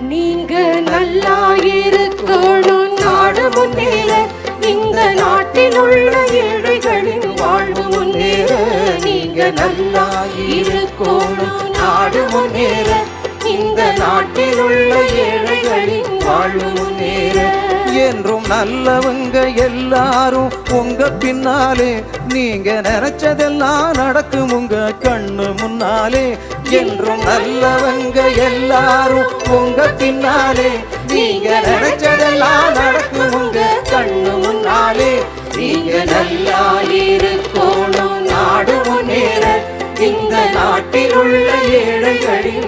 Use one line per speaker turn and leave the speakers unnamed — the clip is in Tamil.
நீங்க நல்லா இருக்கணும் நாடு முன்னேற இந்த நாட்டில் உள்ள ஏழைகளின் வாழ்வு முன்னேற. நீங்க நல்லா இருக்கணும் நாடு முன்னேற இந்த நாட்டில் உள்ள ஏழைகளின் வாழ்வு முன்னேற.
என்றும் நல்லவங்க எல்லாரும் உங்க பின்னாலே. நீங்க நினைச்சதெல்லாம் நடக்கும் உங்க கண்ணு முன்னாலே. என்றும் நல்லவங்க எல்லாரும் உங்க பின்னாலே. நீங்க நினைச்சதெல்லாம் நடக்கும் உங்க கண்ணு முன்னாலே.
நீங்க நல்லா இருக்கணும் நாடு முன்னேற. இந்த நாட்டில் உள்ள ஏழைகளின்